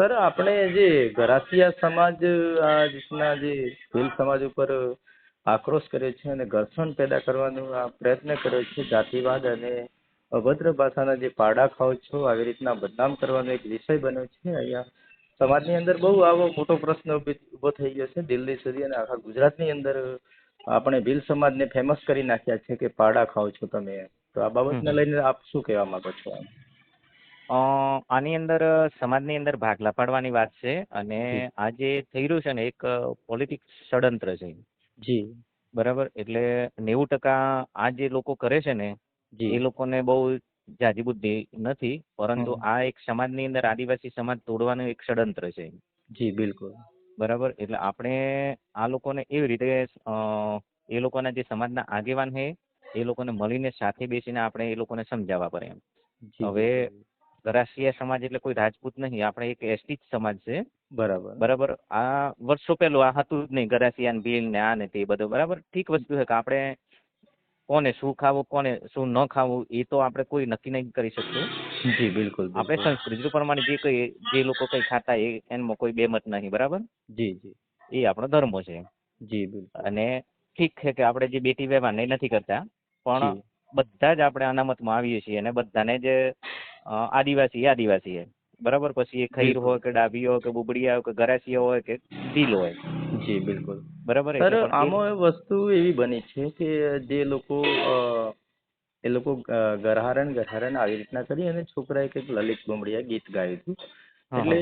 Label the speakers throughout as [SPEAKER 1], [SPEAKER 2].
[SPEAKER 1] Sir આપણે જે ગરાસિયા સમાજ આ રીતના જે ભીલ સમાજ ઉપર આક્રોશ કર્યો છે અને ઘર્ષણ પેદા કરવાનો આ પ્રયત્ન કર્યો છે જાતિવાદ અને અભદ્ર ભાષાના જે પાડા ખાઓ છો આવી રીતના બદનામ કરવાનો એક વિષય બન્યો છે. અહીંયા સમાજની અંદર બહુ આવો મોટો પ્રશ્ન ઊભો ઊભો થઈ ગયો છે. દિલ્હી સુધી અને આખા ગુજરાતની અંદર આપણે ભીલ સમાજને ફેમસ કરી નાખ્યા છે કે પાડા ખાઓ છો તમે. તો આ બાબતને લઈને આપ શું કહેવા માંગો છો?
[SPEAKER 2] આની અંદર સમાજની અંદર ભાગલા પાડવાની વાત છે અને આ જે. થઈ રહ્યું છે ને એક પોલિટિક્સ ષડયંત્ર છે.
[SPEAKER 1] જી.
[SPEAKER 2] બરાબર? એટલે નેવું ટકા આ જે લોકો કરે છે ને એ લોકોને બહુ જાજી બુદ્ધિ નથી પરંતુ
[SPEAKER 1] હમ.
[SPEAKER 2] આ એક સમાજની અંદર આદિવાસી સમાજ તોડવાનું એક ષડયંત્ર છે.
[SPEAKER 1] જી બિલકુલ.
[SPEAKER 2] બરાબર? એટલે આપણે આ લોકોને એવી રીતે અ, એ લોકોના જે સમાજના આગેવાન છે એ લોકોને મળીને સાથે બેસીને આપણે એ લોકોને સમજાવવા પડે એમ.
[SPEAKER 1] જી
[SPEAKER 2] હવે ગરાસિયા સમાજ એટલે કોઈ રાજપૂત નહીં આપણે એક એસટી જ સમાજ છે.
[SPEAKER 1] બરાબર.
[SPEAKER 2] બરાબર? આ વર્ષો પહેલું આ હતું જ નહીં ગરાસિયા ને ભીલ ને આ ને તે બધું. બરાબર? ઠીક વસ્તુ છે કે આપણે કોને શું ખાવું કોને શું ન ખાવું એ તો આપણે કોઈ નક્કી નહીં કરી શકતું.
[SPEAKER 1] જી બિલકુલ
[SPEAKER 2] આપણે. સંસ્કૃતિ પ્રમાણે જે કઈ જે લોકો કઈ ખાતા એ એમાં કોઈ બેમત નહીં બરાબર?
[SPEAKER 1] જી જી.
[SPEAKER 2] એ આપણો ધર્મ છે.
[SPEAKER 1] જી બિલકુલ.
[SPEAKER 2] અને ઠીક છે કે આપણે જે બેટી વ્યવહાર નથી કરતા પણ બધા જ આપણે અનામતમાં આવીએ છીએ અને બધાને જ આદિવાસી આદિવાસી હે બરાબર? પછી એ ખૈર હોય કે ડાભી હોય કે બુબડિયા હોય કે ગરાસિયા હોય કે ભીલ હોય.
[SPEAKER 1] જી બિલકુલ.
[SPEAKER 2] બરાબર?
[SPEAKER 1] સર આમાં વસ્તુ એવી બની છે કે જે લોકો એ લોકો ગરહારણ ગરહારણ આવી રીતના કરી અને છોકરાએ કંઈક લલિત બુમડિયા ગીત ગાયું હતું. એટલે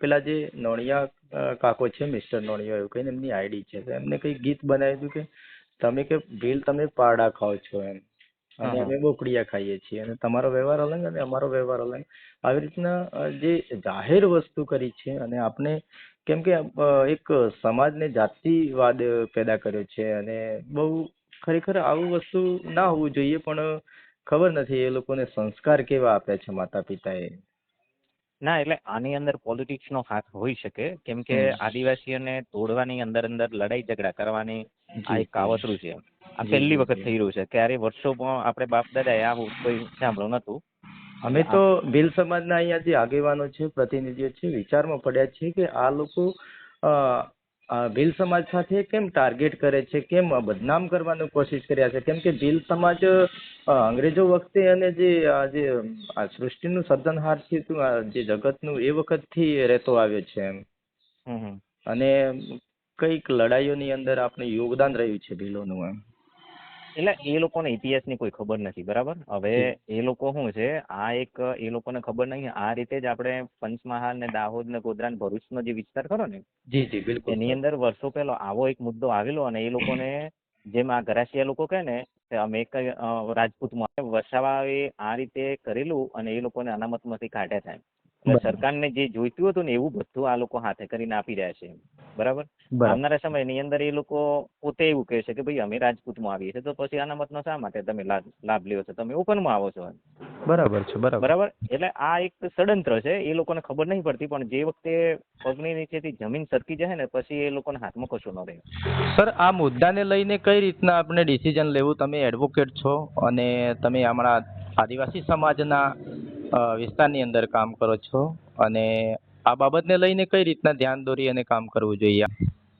[SPEAKER 1] પેલા જે નોણિયા કાકો છે મિસ્ટર નોણિયા એવું કહીને એમની આઈડી છે. તો એમને કંઈક ગીત બનાવ્યું હતું કે તમે કે ભીલ તમે પાડા ખાઓ છો એમ. અને. અમે બોકડિયા ખાઈએ છીએ અને તમારો વ્યવહાર અલગ અને અમારો વ્યવહાર અલગ આવી રીતના જે જાહેર વસ્તુ કરી છે અને આપણે કેમ કે એક સમાજને જાતિવાદ પેદા કર્યો છે અને બહુ ખરેખર આવું વસ્તુ ના હોવું જોઈએ પણ ખબર નથી એ લોકોને સંસ્કાર કેવા આપ્યા છે માતા પિતાએ
[SPEAKER 2] ના એટલે આની અંદર પોલિટિક્સ નો હાથ હોઈ શકે કેમ કે. આદિવાસીઓને તોડવાની અંદર અંદર લડાઈ ઝઘડા કરવાની આ એક કાવતરું છે આ પહેલી વખત થઈ રહ્યું છે. ક્યારે વર્ષોમાં આપણે બાપ દાદા આવું કોઈ સાંભળ્યું નતું
[SPEAKER 1] અમે તો ભીલ સમાજના અહીંયા જે આગેવાનો છે પ્રતિનિધિઓ છે વિચારમાં પડ્યા છે કે આ લોકો ભીલ સમાજ સાથે કેમ ટાર્ગેટ કરે છે કેમ બદનામ કરવાની કોશિશ કર્યા છે? કેમ કે ભીલ સમાજ અંગ્રેજો વખતે અને જે આ જે આ સૃષ્ટિનું સર્જનહાર છે જે જગતનું એ વખતથી રહેતો આવ્યો છે એમ. અને કંઈક લડાઈઓની અંદર આપણે યોગદાન રહ્યું છે ભીલોનું એમ.
[SPEAKER 2] એટલે એ લોકોને ઇતિહાસની કોઈ ખબર નથી બરાબર? હવે એ લોકો શું છે આ એક એ લોકોને ખબર નહીં આ રીતે જ આપણે પંચમહાલ ને દાહોદ ને ગોધરા ને ભરૂચનો જે વિસ્તાર ખરો ને
[SPEAKER 1] જી જી બિલકુલ.
[SPEAKER 2] એની અંદર વર્ષો પહેલો આવો એક મુદ્દો આવેલો અને એ લોકોને જેમ આ ગરાસિયા લોકો કહે ને કે અમે અ, રાજપૂતમાં વસાવાએ આ રીતે કરેલું અને એ લોકોને અનામતમાંથી કાઢ્યા થાય. એટલે. સરકારને જે જોઈતું હતું ને એવું બધું આ લોકો હાથે કરીને આપી રહ્યા છે. બરાબર? આવનારા સમયની અંદર એ લોકો પોતે એવું કહે છે કે ભાઈ અમે રાજપૂતમાં આવીએ છીએ તો પછી અનામતનો શા માટે તમે લાભ લ્યો છો? તમે ઓપનમાં આવો છો
[SPEAKER 1] બરાબર છે બરાબર.
[SPEAKER 2] બરાબર? એટલે આ એક ષડયંત્ર છે એ લોકોને ખબર નહીં પડતી પણ જે વખતે પગની નીચેથી જમીન સરકી જાય ને પછી એ લોકોને હાથમાં કશું ન રહે.
[SPEAKER 1] સર આ મુદ્દાને લઈને કઈ રીતના આપણે ડિસિઝન લેવું? તમે એડવોકેટ છો અને તમે હમણાં આદિવાસી સમાજના વિસ્તારની અંદર કામ કરો છો? અને આ બાબતને લઈને કઈ રીતના ધ્યાન દોરી અને કામ કરવું જોઈએ?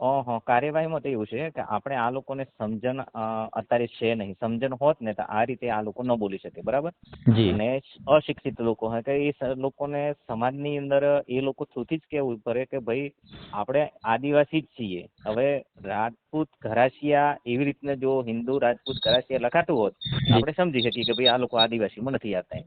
[SPEAKER 2] ઓહો કાર્યવાહીમાં તો એવું છે કે આપણે આ લોકોને સમજણ અત્યારે છે નહીં. સમજણ હોત ને તો આ રીતે આ લોકો ન બોલી શકે બરાબર? અને અશિક્ષિત લોકો હોય કે એ લોકોને સમાજની અંદર એ લોકો થ્રુથી જ કેવું પડે કે ભાઈ આપણે આદિવાસી જ છીએ. હવે રાજપૂત ઘરાસિયા એવી રીતના જો હિન્દુ રાજપૂત ઘરાસિયા લખાતું હોત આપણે સમજી શકીએ કે ભાઈ આ લોકો આદિવાસીમાં નથી આવતા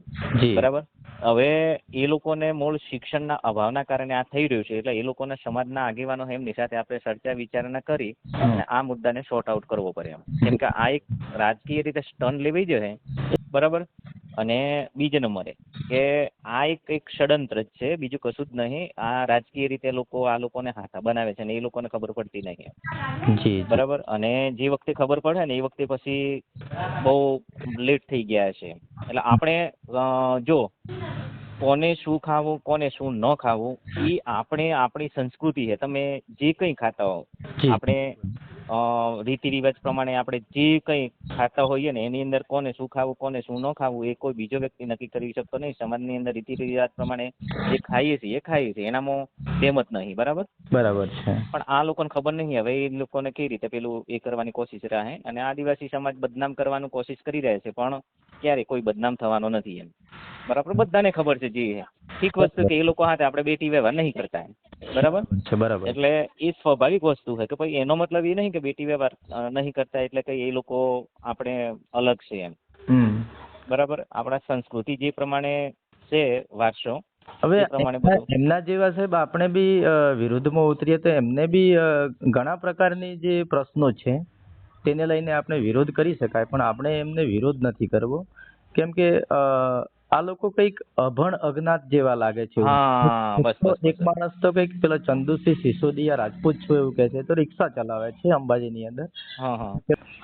[SPEAKER 2] બરાબર? હવે એ લોકોને મૂળ શિક્ષણના અભાવના કારણે આ થઈ રહ્યું છે. એટલે એ લોકોને સમાજના આગેવાનો એમની સાથે આપણે ચર્ચા વિચારણા કરી અને આ મુદ્દાને સોર્ટ આઉટ કરવો પડે એમ. કેમ કે આ એક રાજકીય રીતે સ્ટન લેવી જોઈએ બરાબર? અને બીજે નંબરે. કે આ એક એક ષડયંત્ર જ છે બીજું કશું જ નહીં. આ રાજકીય રીતે લોકો આ લોકોને હાથા બનાવે છે અને એ લોકોને ખબર પડતી નહીં
[SPEAKER 1] જી.
[SPEAKER 2] બરાબર? અને જે વખતે ખબર પડે ને એ વખતે પછી બહુ લેટ થઈ ગયા છે. એટલે આપણે જો કોને શું ખાવું કોને શું ન ખાવું એ આપણે આપણી સંસ્કૃતિ છે. તમે જે કંઈ ખાતા હો આપણે રીતિ રિવાજ પ્રમાણે આપણે જે કંઈ ખાતા હોઈએ ને એની અંદર કોને શું ખાવું કોને શું ન ખાવું એ કોઈ બીજો વ્યક્તિ નક્કી કરી શકતો નહીં. સમાજની અંદર રીતિ રિવાજ પ્રમાણે જે ખાઈએ છીએ એ ખાઈએ છીએ. એનામાં સહેમત નહીં. બરાબર?
[SPEAKER 1] બરાબર છે.
[SPEAKER 2] પણ આ લોકોને ખબર નહીં. હવે એ લોકોને કઈ રીતે પેલું એ કરવાની કોશિશ રહે? અને આદિવાસી સમાજ બદનામ કરવાનું કોશિશ કરી રહ્યા છે પણ ક્યારે કોઈ બદનામ થવાનો નથી એમ. બરાબર? બધાને ખબર છે જે. ઠીક વસ્તુ કે એ લોકો હાથે આપણે બેટી વ્યવહાર નહીં કરતા એમ. બરાબર
[SPEAKER 1] છે બરાબર.
[SPEAKER 2] એટલે એ સ્વાભાવિક વસ્તુ છે કે ભાઈ એનો મતલબ એ નહીં કે બેટી વ્યવહાર નહીં કરતા એટલે કે એ લોકો આપણે અલગ છે એમ. બરાબર? આપણા સંસ્કૃતિ જે પ્રમાણે છે વારસો
[SPEAKER 1] હવે એમના- જેવા સાહેબ આપણે બી વિરુદ્ધમાં ઉતરીએ તો એમને બી ઘણા પ્રકારની જે પ્રશ્નો છે તેને લઈને આપણે વિરોધ કરી શકાય પણ આપણે એમને વિરોધ નથી કરવો. કેમ કે આ લોકો કંઈક અભણ અજ્ઞાત જેવા લાગે છે
[SPEAKER 2] બસ
[SPEAKER 1] તો એક માણસ તો કંઈક પેલો ચંદુસિંહ સિસોદિયા રાજપૂત છો એવું કે છે. તો રિક્ષા ચલાવે છે અંબાજી ની અંદર.
[SPEAKER 2] હા હા.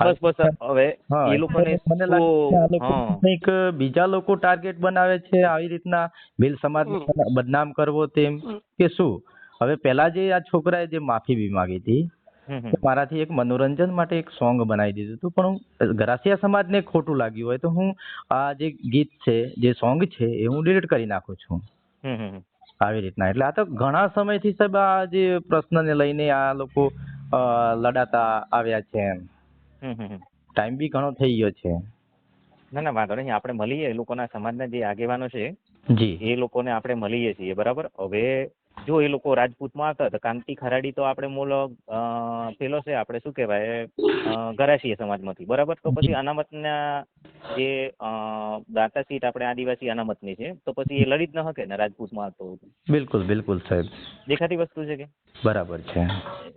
[SPEAKER 2] બસ બસ હવે એ લોકોને
[SPEAKER 1] મને લાગે છે આ લોકો
[SPEAKER 2] હા.
[SPEAKER 1] કંઈક બીજા લોકો ટાર્ગેટ બનાવે છે આવી રીતના ભીલ સમાજ બદનામ કરવો તેમ કે શું? હવે પેલા જે આ છોકરાએ જે માફી બી માંગી હતી મારાથી એક મનોરંજન માટે એક સોંગ બનાવી દીધું હતું. પણ હું ગરાસિયા સમાજને ખોટું લાગ્યું હોય તો હું આ જે ગીત છે જે સોંગ છે એ હું ડિલીટ કરી નાખું છું. આવી રીતના. એટલે આ તો ઘણા સમયથી સાહેબ આ જે પ્રશ્નને લઈને આ લોકો લડાતા આવ્યા છે એમ.
[SPEAKER 2] હમ હમ હમ.
[SPEAKER 1] ટાઈમ બી ઘણો થઈ ગયો છે.
[SPEAKER 2] ના ના વાંધો નહીં. આપણે મળીએ એ લોકોના સમાજના જે આગેવાનો છે
[SPEAKER 1] જી.
[SPEAKER 2] એ લોકોને આપણે મળીએ છીએ બરાબર? હવે જો એ લોકો રાજપૂતમાં આવતા તો કાંતિ ખરાડી તો આપણે મૂળ પેલો છે આપણે શું કહેવાય ગરાસીય સમાજમાંથી. બરાબર? તો પછી અનામતના જે દાતા સીટ આપણે આદિવાસી અનામતની છે તો પછી એ લડી જ ન શકે ને રાજપૂતમાં આવતો.
[SPEAKER 1] બિલકુલ બિલકુલ સાહેબ.
[SPEAKER 2] દેખાતી વસ્તુ છે કે?
[SPEAKER 1] બરાબર છે.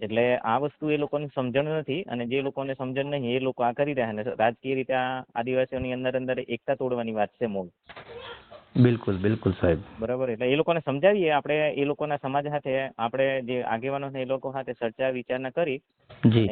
[SPEAKER 2] એટલે આ વસ્તુ એ લોકોને સમજણ નથી અને જે લોકોને સમજણ નહીં એ લોકો આ કરી રહ્યા ને રાજકીય રીતે આ આદિવાસીઓની અંદર અંદર એકતા તોડવાની વાત છે મૂળ
[SPEAKER 1] બિલકુલ બિલકુલ સાહેબ.
[SPEAKER 2] બરાબર એટલે એ લોકોને સમજાવીએ આપણે એ લોકોના સમાજ સાથે આપણે જે આગેવાનો છે એ લોકો સાથે ચર્ચા વિચારણા કરી
[SPEAKER 1] જી.